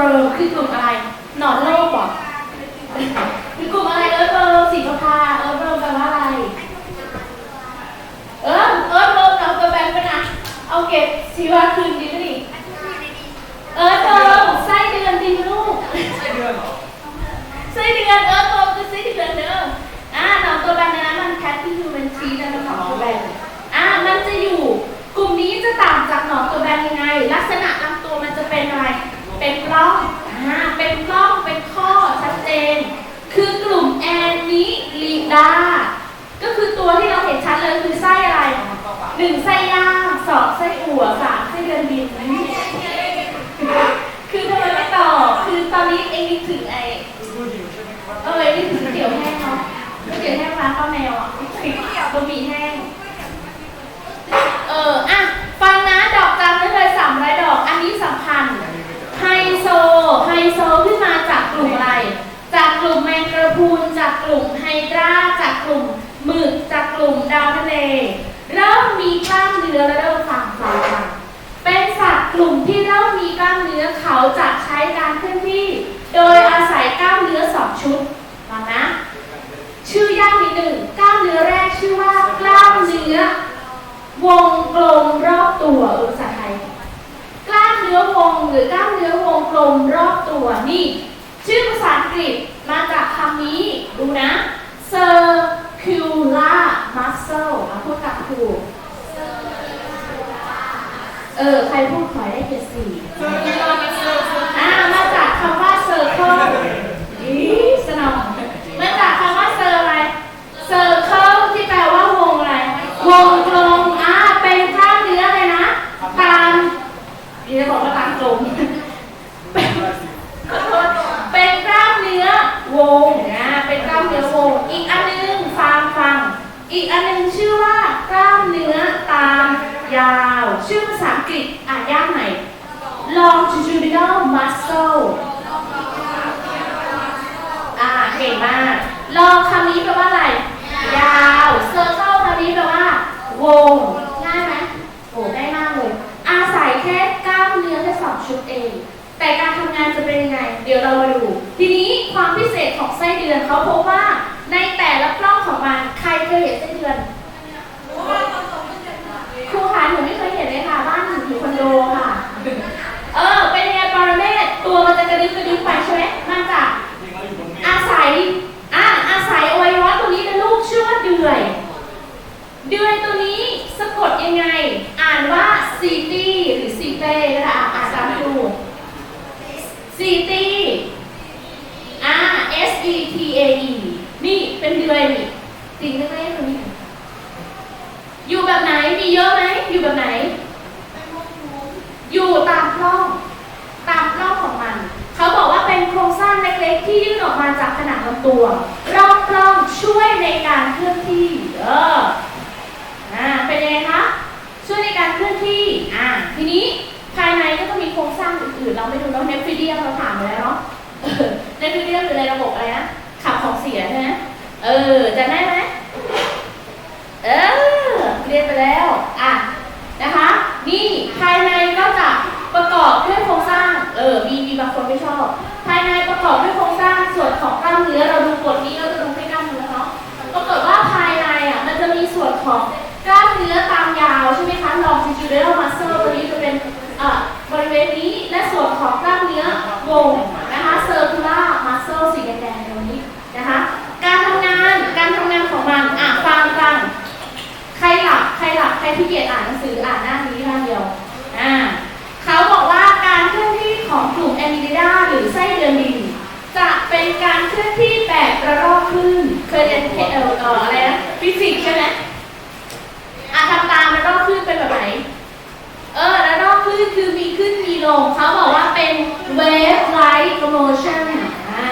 อร์คือกลุ่มอะไร หนอนโลกเหรอคือกลุ่มอะไรเอิร์ธเบิร์สีฟ้าเอิร์ธเบิร์แปลว่าอะไร เออเอิร์ธเบิร์เอาตัวแบนไปนะ เอาเก็บชีวะคืนดีไหมนี่เอิร์ธเบิร์มไส้เดือนดีไหมลูกไส้เดือนเหรอไส้เดือนเอิร์ธเบิร์คือไส้เดือนเด้ออ่าหนอนตัวแบนนนั้นมันแคทที่ยูเวนทีนะมันหนอนตัวแบนอ่ามันจะอยู่ กลุ่มนี้จะต่างจากหนอนตัวแบนยังไง ลักษณะลำตัวมันจะเป็นอะไร เป็นปล้องอ่าเป็นปล้อง เป็นข้อชัดเจน คือกลุ่มแอนนิลีดา ก็คือตัวที่เราเห็นชัดเลยคือไส้อะไร หนึ่งไส้ย่างสองไส้อั่วสามไส้เดือนบินคือทำไมไม่ตอบคือตอนนี้เองนึกถึงไอ้ดูหิวใช่ไหมครับเออนี่ถึงเตี๋ยวแห้งเนาะเตี๋ยวแห้งร้านป้าแมวอะบะหมี่แห้งเอออะฟังนะดอกจำได้เลยสามร้อยดอก อันนี้สำคัญไฮโซไฮโซขึ้นมาจากกลุ่มอะไร จากกลุ่มแมงกระพุนจากกลุ่มไฮดราจากกลุ่มหมึกจากกลุ่มดาวทะเล เริ่มมีกล้ามเนื้อแล้วเริ่มฟังฟังฟังเป็นสัตว์กลุ่มที่เริ่มมีกล้ามเนื้อเขาจะใช้การเคลื่อนที่ โดยอาศัยกล้ามเนื้อสองชุดฟังนะ ชื่อยากนิดหนึ่งกล้ามเนื้อแรกชื่อว่ากล้ามเนื้อ วงกลมรอบตัวเออภาษาไทยกล้ามเนื้อวงหรือกล้ามเนื้อวงกลมรอบตัวนี่ ชื่อภาษาอังกฤษมาจากคำนี้ดูนะ circular muscle มาพูดกับครูเออใครพูดขอให้ได้เกียรติสี่เจอกันแล้วนะเจอเจออ่ามาจากคำว่า circle อีสนองมาจากคำว่า cir อะไร circle ที่แปลว่าวงอะไร วงกลม อ่า เป็นกล้ามเนื้ออะไรนะ ตามนี่จะบอกว่าตามตรงขอโทษเป็นกล้ามเนื้อวงนะ เป็นกล้ามเนื้อวง อีกอันหนึงฟังฟัง อีกอันหนึงชื่อว่ากล้ามเนื้อตามยาว ชื่อภาษาอังกฤษอ่านยากไหน longitudinal muscle อ่าเก่งมากลองคำนี้แปลว่าอะไร ยาว circle คำนี้แปลว่าวง ง่ายไหมโอ้ง่ายมากเลย อาศัยแค่กล้ามเนื้อแค่สองชุดเอง แต่การทำงานจะเป็นยังไง เดี๋ยวเรามาดู ทีนี้ความพิเศษของไส้เดือนเขาพบว่าในแต่ละกล้องของมัน ใครเคยเห็นไส้เดือน ครูคะหนูไม่เคยเห็นเลยค่ะ บ้านหนูอยู่คอนโดค่ะ เออ เป็นยังไงปรเมศตัวมันจะกระดิบกระดิบไปใช่ไหมมันจะ จริงแล้วอยู่ตรงนี้ อาศัย อ่า อาศัยอวัยวะตัวนี้นะลูกชื่อว่าเดือย เดือยตัวนี้สะกดยังไง อ่านว่าซีตี้หรือซีเต้ก็ได้อะอ่านตามครูซีตี้อ่า S E T A E นี่เป็นเดือยนี่จริงเล็กๆตัวนี้ อยู่แบบไหน มีเยอะไหม อยู่แบบไหน อยู่ตามกล้อง ตามกล้องของมัน เขาบอกว่าเป็นโครงสร้างเล็กๆ ที่ยื่นออกมาจากผนังลำ ตัวรอบกล้องช่วยในการเคลื่อนที่เอออ่าเป็นยังไงคะช่วยในการเคลื่อนที่อ่าทีนี้ภายในก็จะมีโครงสร้างอื่นๆ เราไม่ดูแล้วเนฟฟิเดียมเราถามไปแล้วเนาะเนฟฟิเดียมอยู่ในระบบอะไรนะขับของเสียใช่ไหมเออจะได้ไหมเออเรียนไปแล้วอะนะคะนี่ภายในก็จะประกอบด้วยโครงสร้างเออมีมีบางคนไม่ชอบ ภายในประกอบด้วย เอ่ออะไรนะฟิสิกส์ใช่ไหมอะทำตามแล้วก็คลื่นเป็นแบบไหน เออแล้วก็คลื่นคือมีขึ้นมีลงเขาบอกว่าเป็น wave like motion อ่า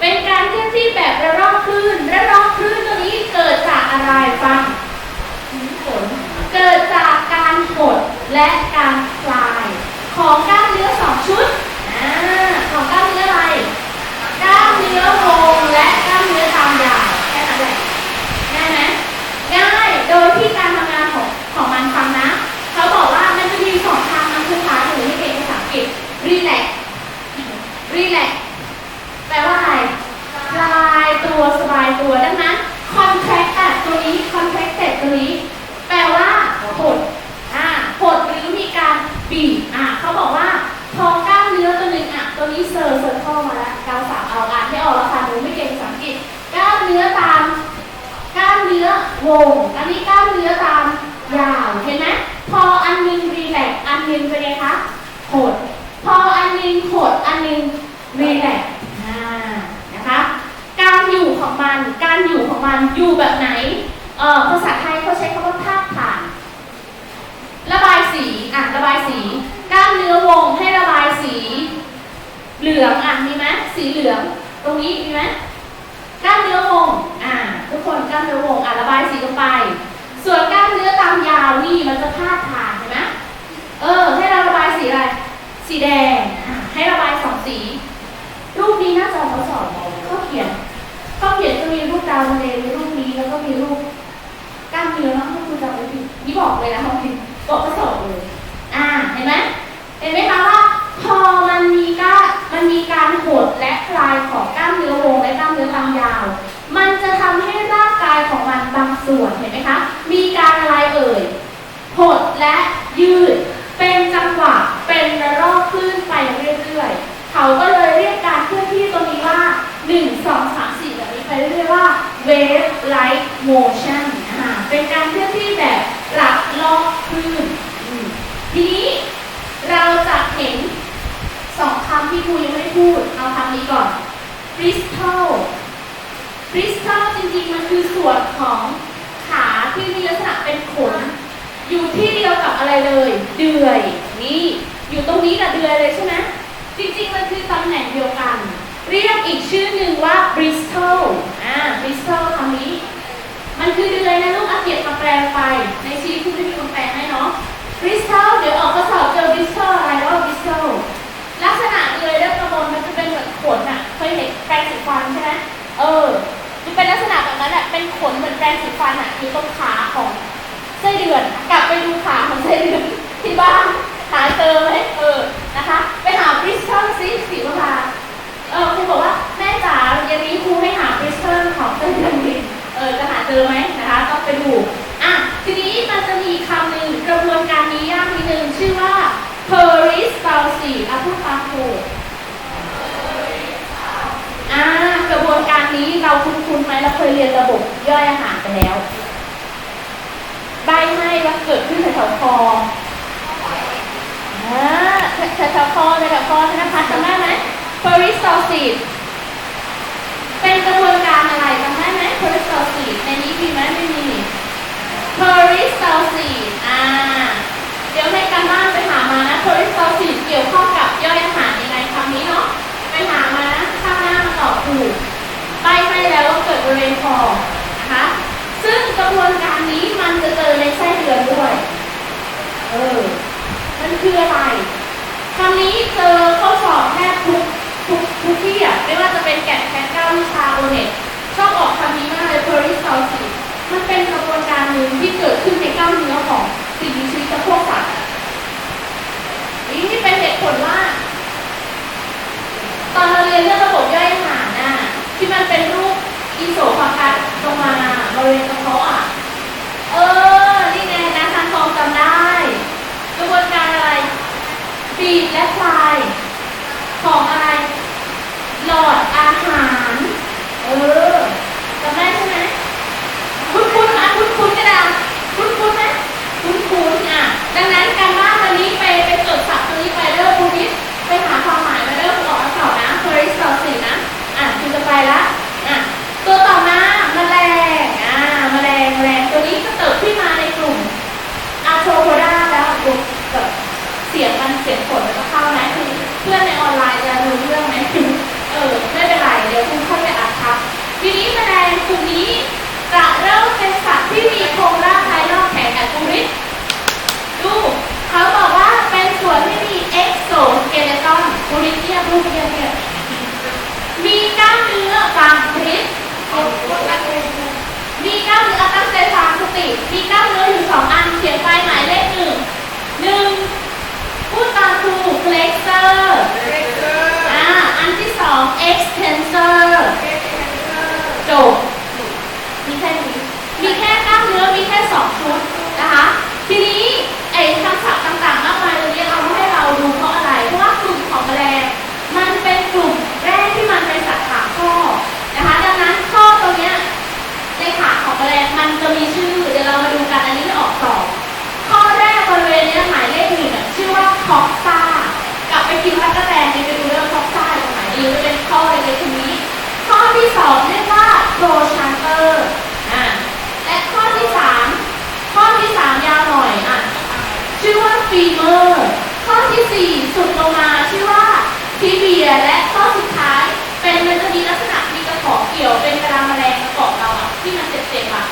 เป็นการเคลื่อนที่แบบระลอกคลื่นระลอกคลื่นตัวนี้เกิดจากอะไรฟังฝนเกิดจากการกดและการคลายของกล้ามเนื้อสองชุดอ่าของกล้ามเนื้ออะไรกล้ามเนื้อวงและ หดพออันหนึงหดอันหนึงรีแลกนะคะ การอยู่ของมัน การอยู่ของมันอยู่แบบไหนเออภาษาไทยเขาใช้คำว่าภาพผ่าน ระบายสีอะระบายสีกล้ามเนื้อวงให้ระบายสี เหลืองอะมีไหมสีเหลือง ตรงนี้มีไหมกล้ามเนื้อวงอ่าทุกคนกล้ามเนื้อวงอะระบายสีลงไป ส่วนกล้ามเนื้อตามยาวนี่มันจะพาดผ่านเห็นไหมเออให้เราระบายสีอะไร สีแดง ให้ระบายสองสี รูปนี้หน่าจะทดสอบข้อเขียนข้อเขียนจะมีรูปดาวทะเลมีรูปนี้แล้วก็มีรูปกล้ามเนื้อนะถ้าคุณจำไม่ผิดนี่บอกเลยนะข้อเขียนบอกข้อสอบเลย อ่าเห็นไหมเห็นไหมคะว่าพอมันมีก้ามันมีการหดและคลายของกล้ามเนื้อวงและกล้ามเนื้อตามยาว มันจะทำให้ร่างกายของมันบางส่วนเห็นไหมคะ มีการอะไรเอ่ย หดและยืด เป็นจังหวะ เป็นระลอกคลื่นไปเรื่อยๆ เขาก็เลยเรียกการเคลื่อนที่ตรงนี้ว่า 1 2 3 4แบบนี้ไปเรื่อยๆว่า wave like motion อ่าเป็นการเคลื่อนที่แบบหลักลอกคลื่นทีนี้เราจะเห็นสองคำที่ครูยังไม่พูด เอาคำนี้ก่อน crystal crystal จริงๆ มันคือส่วนของขาที่มีลักษณะเป็นขน อยู่ที่เดียวกับอะไรเลย เดือย นี่ อยู่ตรงนี้กับเดือยเลยใช่ไหมจริงๆ มันคือตำแหน่งเดียวกัน เรียกอีกชื่อหนึ่งว่า Bristol อ่า Bristol คำนี้ มันคือเดือยนะลูกอาเกียรติมาแปลไป ในชีวิตคุณไม่มีคนแปลให้เนาะ Bristol เดี๋ยวออกข้อสอบเจอ Bristol อะไรแล้ว Bristol ลักษณะเดือยและกระมวลมันจะเป็นเหมือนขนอะเคยเห็นแปรงสีฟันใช่ไหมเออมันเป็นลักษณะแบบนั้นอะเป็นขนเหมือนแปรงสีฟันอะอยู่ตรงขาของไส้เดือน กลับไปดูขาของไส้เดือนที่บ้าน หาเจอไหมเออนะคะ ไปหาบริสตัลซิสีวราเออครูบอกว่าแม่จ๋าเย็นนี้ครูให้หาบริสตัลของไส้เดือนดิเออจะหาเจอไหมนะคะต้องไปดูอะทีนี้มันจะมีคำหนึ่งกระบวนการนี้ยากนิดนึงชื่อว่า peristalsis อะพูดตามครูอ่ากระบวนการนี้เราคุ้นๆไหมเราเคยเรียนระบบย่อยอาหารไปแล้วใบให้ว่าเกิดขึ้นแถวคอ อ่าแถวๆคอแถวคอธนพัฒน์จำได้ไหม peristalsis เป็นกระบวนการอะไรจำได้ไหม peristalsis ในนี้มีไหมไม่มี peristalsis อ่า เดี๋ยวในการบ้านไปหามานะ peristalsis เกี่ยวข้องกับย่อยอาหารยังไงคำนี้เนาะ ไปหามานะข้างหน้ามาตอบถูก ใบให้แล้วว่าเกิดบริเวณคอนะคะ ซึ่งกระบวนการนี้มันจะเจอในไส้เดือนด้วย เออ มันคืออะไร คำนี้เจอข้อสอบแทบทุกทุกทุกที่อะ ไม่ว่าจะเป็นแกะแคทเก้าวิชาโอเน็ตชอบออกคำนี้มากเลย peristalsis มันเป็นกระบวนการ หนึ่งที่เกิดขึ้นในกล้ามเนื้อของสิ่งมีชีวิตพวกสัตว์นี่ที่เป็นเหตุผลว่า ตอนเราเรียนเรื่องระบบย่อยอาหารน่ะที่มันเป็นรูปอีโซฟากัสลงมาบริเวณกระเพาะอะ เออ นี่ไงนะทางทองจำได้ กระบวนการอะไรบีบและคลาย ของอะไร หลอดอาหาร สองอันเขียนไปหมายเลข องเรียกว่าโรชานเตอร์อะและข้อที่สามข้อที่สามยาวหน่อยอะชื่อว่าฟีเมอร์ข้อที่สี่สุดลงมาชื่อว่าทีเบียและข้อสุดท้ายเป็นมันจะมีลักษณะมีกระของเกี่ยวเป็นกระดามแมลงกระขอเราอะที่มันเจ็บๆอะ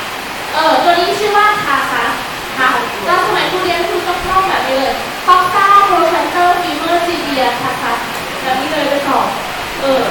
เออตัวนี้ชื่อว่าคาซัสค่ะแล้วสมัยผู้เรียนคุณต้องท่องแบบนี้เลยคอปต้าโปรชันเตอร์ฟีเมอร์ทีเบียคาซัสแบบนี้เลยไปสอบเออ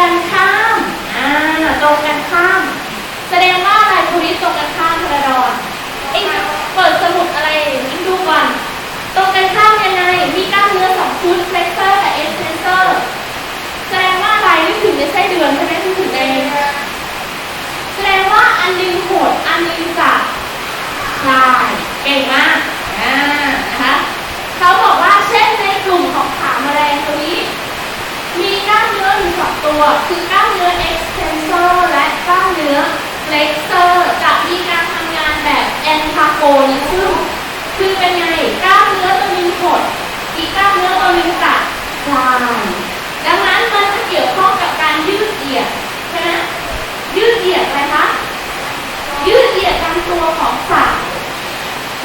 กันข้าม อ่า ตรงกันข้าม แสดงว่าอะไรคุริตรงกันข้ามพระดอนเอ็งเปิดสมุดอะไรเอ็งดูก่อนตรงกันข้ามยังไง มีกล้ามเนื้อสองชุด flexor กับ extensor แสดงว่าอะไรนึกถึงในไส้เดือนใช่ไหมนึกถึงในแสดงว่าอันนึงโหดอันนึงจะคลายเก่งมาก อ่า นะคะ เขาบอกว่าเช่นในกลุ่มของขาแมลงตัวนี้ มีกล้ามเนื้ออยู่สอง ตัว คือกล้ามเนื้อ extensor และกล้ามเนื้อ flexor จะมีการทำงานแบบ antagonism คือเป็นงานเนื้อตัวหนึงหด อีกกล้ามเนื้อตัวหนึงจะคลาย ดังนั้นมันจะเกี่ยวข้องกับการยืดเหยียดใช่ไหมยืดเหยียดอะไรคะ ยืดเหยียดลำตัวของสัตว์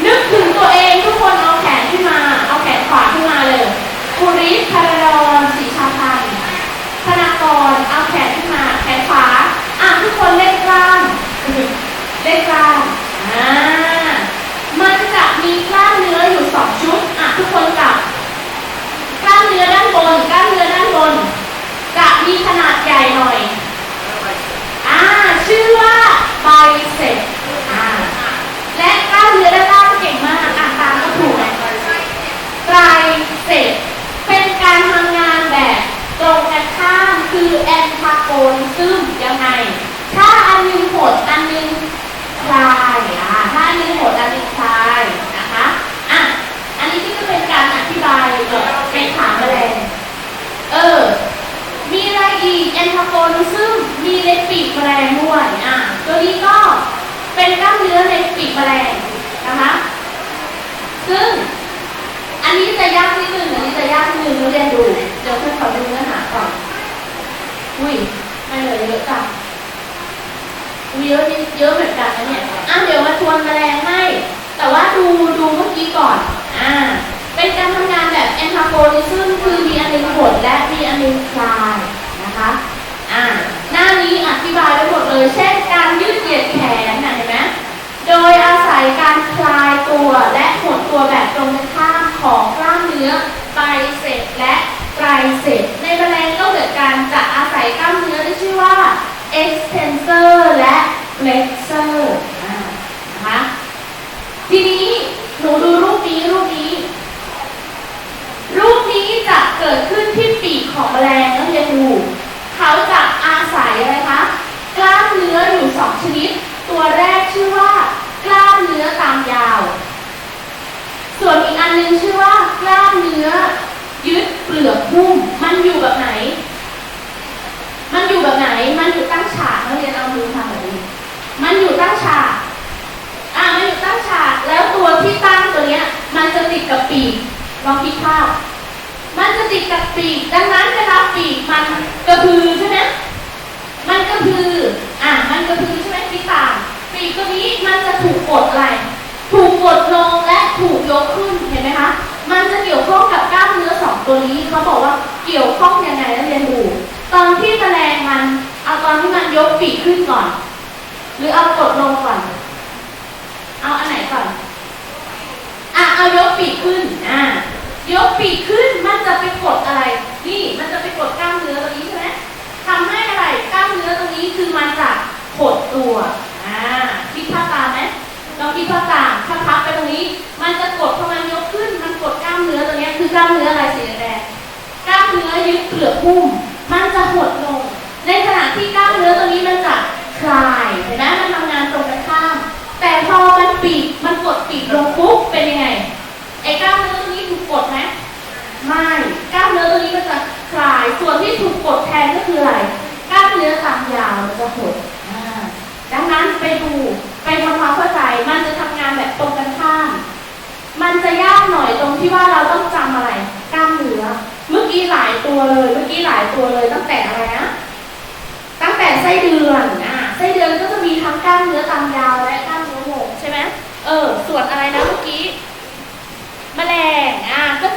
นึกถึงตัวเองทุกคนเอาแขนขึ้นมา เอาแขนขวาขึ้นมาเลยคุริพาราดอนสีชาพันธ์ธนากร เอาแขนขึ้นมา แขนขวา อะทุกคนเล่นกล้าม เล่นกล้าม อ่า มันจะมีกล้ามเนื้ออยู่สองชุด อะทุกคนจับ กล้ามเนื้อด้านบน กล้ามเนื้อด้านบน จะมีขนาดใหญ่หน่อย อ่า ชื่อว่าไบเซ็ปอ่า และกล้ามเนื้อด้านล่างเก่งมากอ่านตามก็ถูกไงไตรเสพเป็นการทำงานแบบตรงกันข้ามคือแอนทาโกนซึ่งยังไง ถ้าอันหนึงหดอันหนึงคลายอ่าถ้าอันหนึงหดอันหนึงคลายนะคะอะอันนี้ที่ก็เป็นการอธิบายเอ่อเป็นขาแมลงเออ มีอะไรอีกแอนทาโกนซึ่งมีในปีกแมลงด้วยอะตัวนี้ก็เป็นกล้ามเนื้อในปีกแมลงนะคะ ซึ่ง อันนี้จะยากนิดนึงอันนี้จะยากนิดนึงนักเรียนดู เดี๋ยวเพื่อนขอดูเนื้อหาก่อน อุ้ยไม่เลยเยอะจังอุ้ยเยอะนิดเยอะเหมือนกันนะเนี่ย อะเดี๋ยวมาทว นแมลงให้ แต่ว่าดูดูเมื่อกี้ก่อนอ่าเป็นการทำงานแบบ antagonism คือมีอันหนึงหดและมีอันหนึงคลายนะคะอ่าหน้านี้อธิบายไว้หมดเลย เช่นการยืดเหยียดแขนนะเห็นไหมโดยอาศัยการคลายตัวและหดตัวแบบตรงข้ามของกล้ามเนื้อไบเซปและไตรเซปในแมลงก็เหมือนกันจะอาศัยกล้ามเนื้อที่ชื่อว่า extensor และ flexor อ่านะคะ ทีนี้หนูดูรูปนี้รูปนี้ รูปนี้จะเกิดขึ้นที่ปีกของ แมลงนักเรียนดูเขาจะอาศัยอะไรคะกล้ามเนื้ออยู่สองชนิด ตัวแรกชื่อว่ากล้ามเนื้อตามยาว ส่วนอีกอันหนึงชื่อว่ากล้ามเนื้อยึดเปลือกหุ้มมันอยู่แบบไหน มันอยู่แบบไหน มันอยู่ตั้งฉากนักเรียนเอามือทำแบบนี้มันอยู่ตั้งฉากอะมันอยู่ตั้งฉากแล้วตัวที่ตั้งตัวเนี้ย มันจะติดกับปีกลองคิดภาพมันจะติดกับปีกดังนั้นเปีกมันกระพือใช่ไหมมันกระพืออะมันกระพือใช่ไหมปีต่างปีกตัวนี้มันจะถูกกดอะไร ถูกกดลงและถูกยกขึ้นเห็นไหมคะ มันจะเกี่ยวข้องกับกล้ามเนื้อสองตัวนี้เขาบอกว่าเกี่ยวข้องยังไงนักเรียนดูตอนที่แมลงมันเอาตอนที่มันยกปีกขึ้นก่อน หรือเอากดลงก่อน เอาอันไหนก่อนอะเอายกปีกขึ้นอะยกปีกขึ้นมันจะไปกดอะไร นี่มันจะไปกดกล้ามเนื้อตรงนี้ใช่ไหมทำให้อะไรกล้ามเนื้อตรงนี้คือมันจะหดตัวอ่าคิดภาพตามไหมลองคิดภาพตามถ้าพับไปตรงนี้ มันจะกดพอมันยกขึ้น มันกดกล้ามเนื้อตรงนี้คือกล้ามเนื้ออะไรสีแดงกล้ามเนื้อยึดเปลือกหุ้มมันจะหดลง ในขณะที่กล้ามเนื้อตรงนี้มันจะคลายเห็นไหมมันทำงานตรงกันข้าม แต่พอมันปีกมันกดปีกลงปุ๊บเป็นยังไงไอ้กล้ามเนื้อตรงนี้ถูกกดไหม ไม่กล้ามเนื้อตรงนี้มันจะคลาย ส่วนที่ถูกกดแทนก็คืออะไรกล้ามเนื้อตามยาวมันจะหดดังนั้นไปดูไปทำความเข้าใจมันจะทำงานแบบตรงกันข้ามมันจะยากหน่อยตรงที่ว่าเราต้องจำอะไรกล้ามเนื้อเมื่อกี้หลายตัวเลย เมื่อกี้หลายตัวเลยตั้งแต่อะไรนะตั้งแต่ไส้เดือนอะไส้เดือนก็จะมีทั้งกล้ามเนื้อตามยาวและกล้ามเนื้อโหงใช่ไหมเออส่วนอะไรนะเมื่อกี้แมลงอะ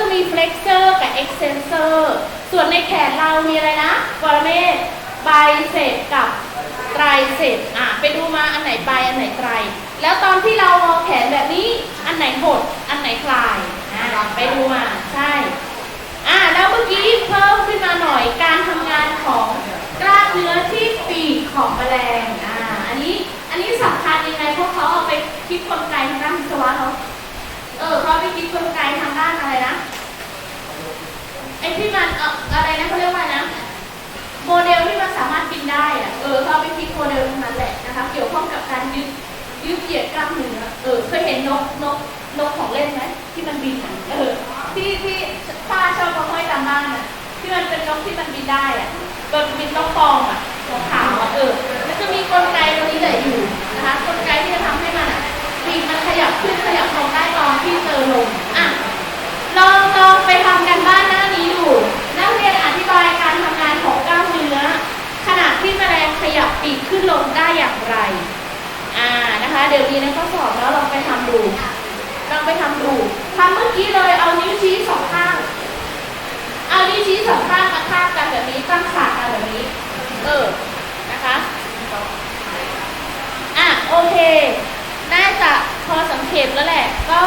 ก็จะมี flexor กับ extensor ส่วนในแขนเรามีอะไรนะวรเมศไบเซปกับไตรเสร็จอะไปดูมาอันไหนไปอันไหนไตร แล้วตอนที่เรางอแขนแบบนี้อันไหนหดอันไหนคลายอะไปดูมาใช่อะแล้วเมื่อกี้เพิ่มขึ้นมาหน่อยการทำงานของกล้ามเนื้อที่ปีกของแมลงอ่าอันนี้อันนี้สำคัญยังไงเพราะเขาเอาไปคิดกลไกทางด้านวิศวะเขาเออเขาเอาไปคิดกลไกทางด้านอะไรนะ ไอ้ที่มันเอออะไรนะเขาเรียกว่านะโมเดลที่มันสามารถบินได้อะเออเขาเอาไปคิดโมเดลตรงนั้นแหละนะคะ เกี่ยวข้องกับการยึดยึดเหยียดกล้ามเนื้อเออเคยเห็นนกนกนกของเล่นไหมที่มันบินอะเออที่ที่ป้าชอบมาห้อยตามบ้านอะที่มันเป็นนกที่มันบินได้อะตัวบินนกฟองอะตัวขาวอะเออมันจะมีกลไกตรงนี้แหละอยู่นะคะกลไกที่จะทำให้มันอะปีกมันขยับขึ้นขยับลงได้ตอนที่เจอลมอะ ลองลองไปทำกันบ้านหน้านี้ดู นักเรียนอธิบายการทำงานของกล้ามเนื้อขณะที่แมลงข ยับปีกขึ้นลงได้อย่างไร อ่านะคะ เดี๋ยวมีในข้อสอบแล้วลองไปทำดู ลองไปทำดูทำเมื่อกี้เลยเอานิ้วชี้สองข้าง เอานิ้วชี้สองข้างมาคาบกันแบบนี้ตั้งฉากกันแบบนี้ เออ นะคะ อะโอเค น่าจะพอสังเกตแล้วแหละ ก็